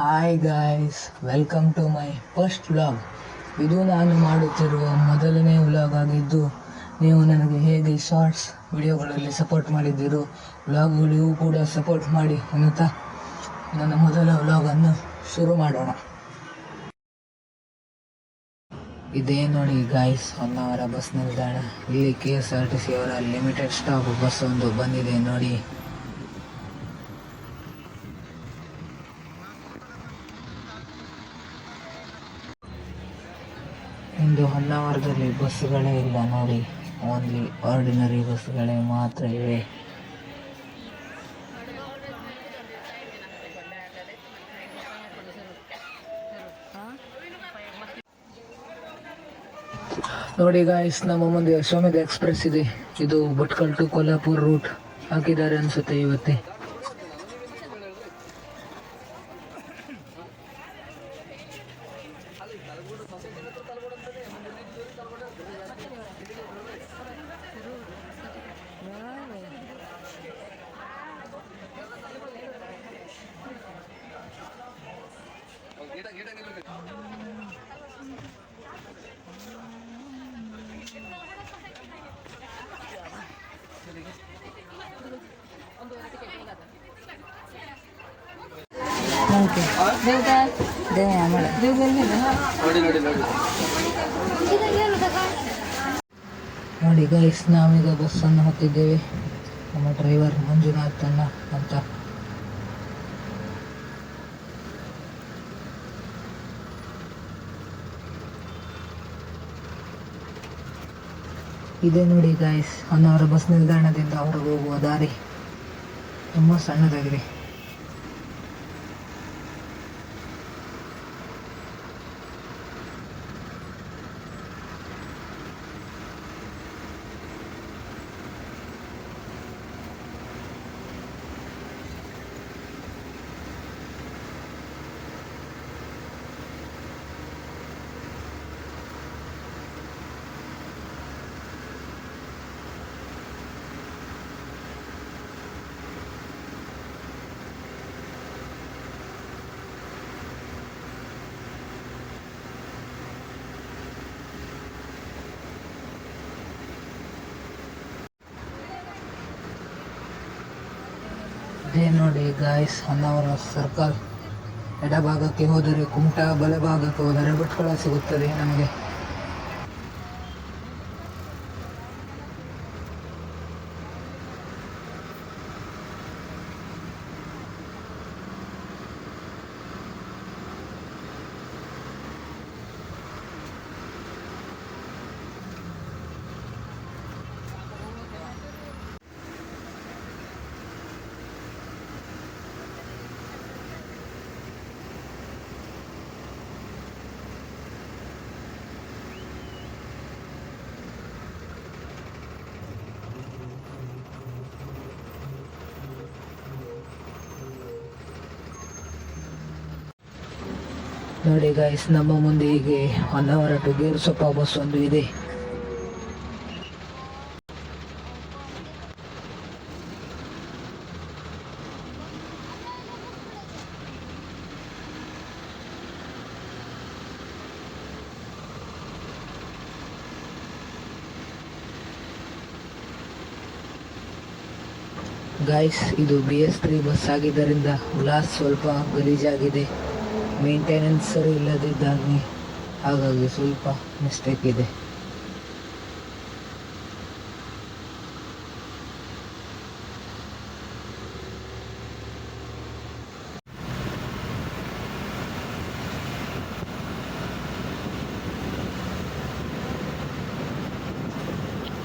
Hi guys welcome to my first vlog ಇದು ನಾನು ಮಾಡುತ್ತಿರುವ ಮೊದಲನೇ ವ್ಲಾಗ್ ಆಗಿದ್ದು, ನೀವು ನನಗೆ ಹೇಗೆ ಶಾರ್ಟ್ಸ್ ವಿಡಿಯೋಗಳಲ್ಲಿ ಸಪೋರ್ಟ್ ಮಾಡಿದ್ದೀರೋ ವ್ಲಾಗ್ಗಳಿಗೂ ಕೂಡ ಸಪೋರ್ಟ್ ಮಾಡಿ ಅನ್ನುತ್ತಾ ನನ್ನ ಮೊದಲ ವ್ಲಾಗನ್ನು ಶುರು ಮಾಡೋಣ. ಇದೇ ನೋಡಿ ಗಾಯ್ಸ್ ಹೊನ್ನಾವರ ಬಸ್ ನಿಲ್ದಾಣ. ಇಲ್ಲಿ K S R T C ಅವರ ಲಿಮಿಟೆಡ್ ಸ್ಟಾಪ್ ಬಸ್ ಒಂದು ಬಂದಿದೆ ನೋಡಿ. ಇಂದು ಹೊನ್ನಾವರದಲ್ಲಿ ಬಸ್ಸುಗಳೇ ಇಲ್ಲ ನೋಡಿ. ಓನ್ಲಿ ಆರ್ಡಿನರಿ ಬಸ್ಸುಗಳೇ ಮಾತ್ರ ಇವೆ. ನೋಡಿ ಗಾಯ್ಸ್ ನಮ್ಮ ಮುಂದೆ ಅಶ್ವಮೇಧ ಎಕ್ಸ್ಪ್ರೆಸ್ ಇದೆ. ಇದು ಭಟ್ಕಲ್ ಟು ಕೊಲ್ಹಾಪುರ್ ರೂಟ್ ಹಾಕಿದ್ದಾರೆ ಅನ್ಸುತ್ತೆ ಇವತ್ತೇ. ನೋಡಿ ಗೈಸ್ ನಾವೀಗ ಬಸ್ಸನ್ನು ಹತ್ತಿದ್ದೇವೆ. ನಮ್ಮ ಡ್ರೈವರ್ ಮಂಜುನಾಥ್ ಅಣ್ಣ ಅಂತ ಇದೆ ನೋಡಿ ಗಾಯ್ಸ್ ಹೊನ್ನಾವರ ಬಸ್ ನಿಲ್ದಾಣದಿಂದ ಹೊರಗೆ ಹೋಗುವ ದಾರಿ. ತುಂಬ ಸಣ್ಣದಾಗಿದೆ. ಇದೇ ನೋಡಿ ಗಾಯ್ಸ್ ಹೊನ್ನಾವರ ಸರ್ಕಲ್ ಎಡಭಾಗಕ್ಕೆ ಹೋದರೆ ಕುಮಟಾ ಬಲಭಾಗಕ್ಕೆ ಹೋದರೆ ಭಟ್ಕಳ ಸಿಗುತ್ತದೆ ನಮಗೆ. ನೋಡಿ ಗಾಯ್ಸ್ ನಮ್ಮ ಮುಂದೆ ಹೀಗೆ ಹೊನ್ನಾವರ ಟು ಗೇರುಸೊಪ್ಪ ಬಸ್ ಒಂದು ಇದೆ. ಗಾಯ್ಸ್ ಇದು ಬಿ ಎಸ್ ತ್ರೀ ಬಸ್ ಆಗಿದ್ದರಿಂದ ಗ್ಲಾಸ್ ಸ್ವಲ್ಪ ಗಲೀಜಾಗಿದೆ. ಮೇಂಟೆನೆನ್ಸ್ ಸರಿ ಇಲ್ಲದಿದ್ದಾಗಿ ಹಾಗಾಗಿ ಸ್ವಲ್ಪ ಮಿಸ್ಟೇಕ್ ಇದೆ.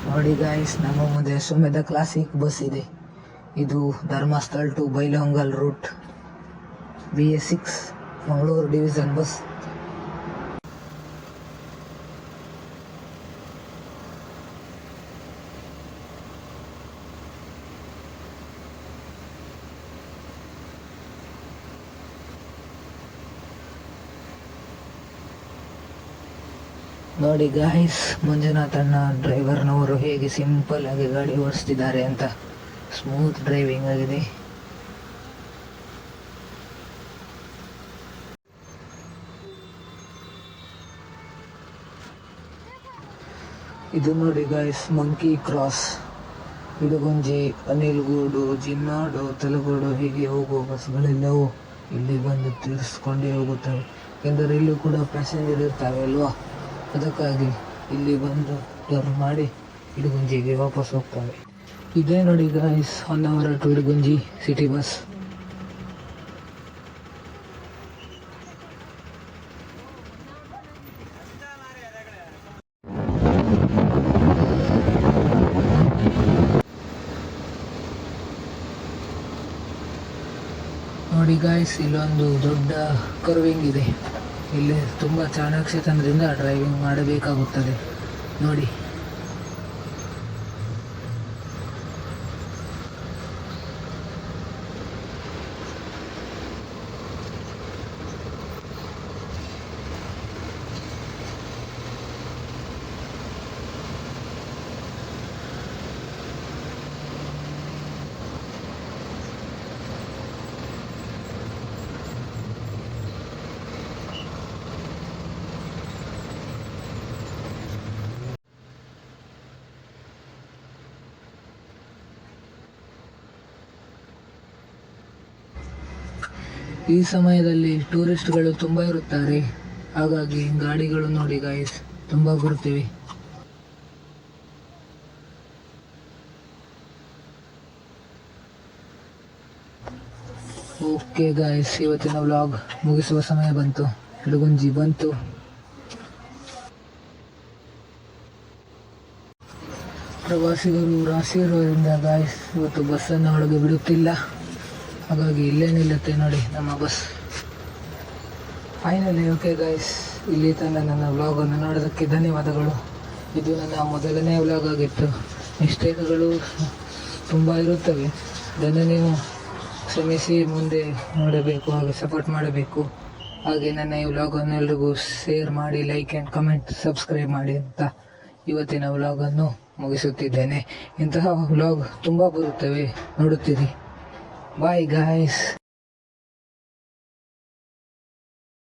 ನೋಡಿ ಗಾಯ್ಸ್ ನಮ್ಮ ಮುಂದೆ ಸುಮೇಧ ಕ್ಲಾಸಿಕ್ ಬಸ್ ಇದೆ. ಇದು Dharmasthala to Bailhongal route B S six Mangaluru division bus. ನೋಡಿ ಗಾಯ್ಸ್ ಮಂಜುನಾಥ್ ಅಣ್ಣ ಡ್ರೈವರ್ನವರು ಹೇಗೆ ಸಿಂಪಲ್ ಆಗಿ ಗಾಡಿ ಓಡಿಸ್ತಿದ್ದಾರೆ ಅಂತ ಸ್ಮೂತ್ ಡ್ರೈವಿಂಗ್ ಆಗಿದೆ. ಇದು ನೋಡಿ guys monkey cross Idagunji Anilgodu, Jinnadu, Talagodu ಹೀಗೆ ಹೋಗುವ ಬಸ್ಗಳೆಲ್ಲವೂ ಇಲ್ಲಿ ಬಂದು ತೀರಿಸ್ಕೊಂಡೇ ಹೋಗುತ್ತವೆ. ಎಂದರೆ ಇಲ್ಲಿ ಕೂಡ ಪ್ಯಾಸೆಂಜರ್ ಇರ್ತವೆ ಅಲ್ವಾ? ಅದಕ್ಕಾಗಿ ಇಲ್ಲಿ ಬಂದು ಟರ್ನ್ ಮಾಡಿ ಇಡಗುಂಜಿಗೆ ವಾಪಸ್ ಹೋಗ್ತವೆ. ಇದೇ ನೋಡಿ guys Honnavar to Idagunji city bus ನೋಡಿ ಗಾಯ್ಸ್ ಇಲ್ಲೊಂದು ದೊಡ್ಡ ಕರ್ವಿಂಗ್ ಇದೆ. ಇಲ್ಲಿ ತುಂಬ ಚಾಣಾಕ್ಷತನದಿಂದ ಡ್ರೈವಿಂಗ್ ಮಾಡಬೇಕಾಗುತ್ತದೆ. ನೋಡಿ. ಈ ಸಮಯದಲ್ಲಿ ಟೂರಿಸ್ಟ್ಗಳು ತುಂಬ ಇರುತ್ತಾರೆ. ಹಾಗಾಗಿ ಗಾಡಿಗಳು ನೋಡಿ ಗಾಯ್ಸ್ ತುಂಬ ಬರುತ್ತಿವೆ. ಓಕೆ ಗಾಯ್ಸ್ ಇವತ್ತಿನ ವ್ಲಾಗ್ ಮುಗಿಸುವ ಸಮಯ ಬಂತು. ಇಡುಗುಂಜಿ ಬಂತು. ಪ್ರವಾಸಿಗರು ರಾಶಿ ಇರೋದ್ರಿಂದ ಗಾಯ್ಸ್ ಇವತ್ತು ಬಸ್ಸನ್ನು ಒಳಗೆ ಬಿಡುತ್ತಿಲ್ಲ. ಹಾಗಾಗಿ ಇಲ್ಲೇ ನಿಲ್ಲುತ್ತೆ ನೋಡಿ ನಮ್ಮ ಬಸ್. ಫೈನಲಿ ಓಕೆ ಗಾಯ್ಸ್ ಇಲ್ಲಿ ತನಕ ನನ್ನ ವ್ಲಾಗನ್ನು ನೋಡೋದಕ್ಕೆ ಧನ್ಯವಾದಗಳು. ಇದು ನನ್ನ ಮೊದಲನೇ ವ್ಲಾಗ್ ಆಗಿತ್ತು. ಮಿಸ್ಟೇಕ್ಗಳು ತುಂಬ ಇರುತ್ತವೆ. ಅದನ್ನು ನೀವು ಶ್ರಮಿಸಿ ಮುಂದೆ ನೋಡಬೇಕು, ಹಾಗೆ ಸಪೋರ್ಟ್ ಮಾಡಬೇಕು. ಹಾಗೆ ನನ್ನ ಈ ವ್ಲಾಗನ್ನು ಎಲ್ರಿಗೂ ಶೇರ್ ಮಾಡಿ ಲೈಕ್ ಆ್ಯಂಡ್ ಕಮೆಂಟ್ ಸಬ್ಸ್ಕ್ರೈಬ್ ಮಾಡಿ ಅಂತ ಇವತ್ತಿನ ವ್ಲಾಗನ್ನು ಮುಗಿಸುತ್ತಿದ್ದೇನೆ. ಇಂತಹ ವ್ಲಾಗ್ ತುಂಬ ಬರುತ್ತವೆ. ನೋಡುತ್ತೀರಿ. Bye guys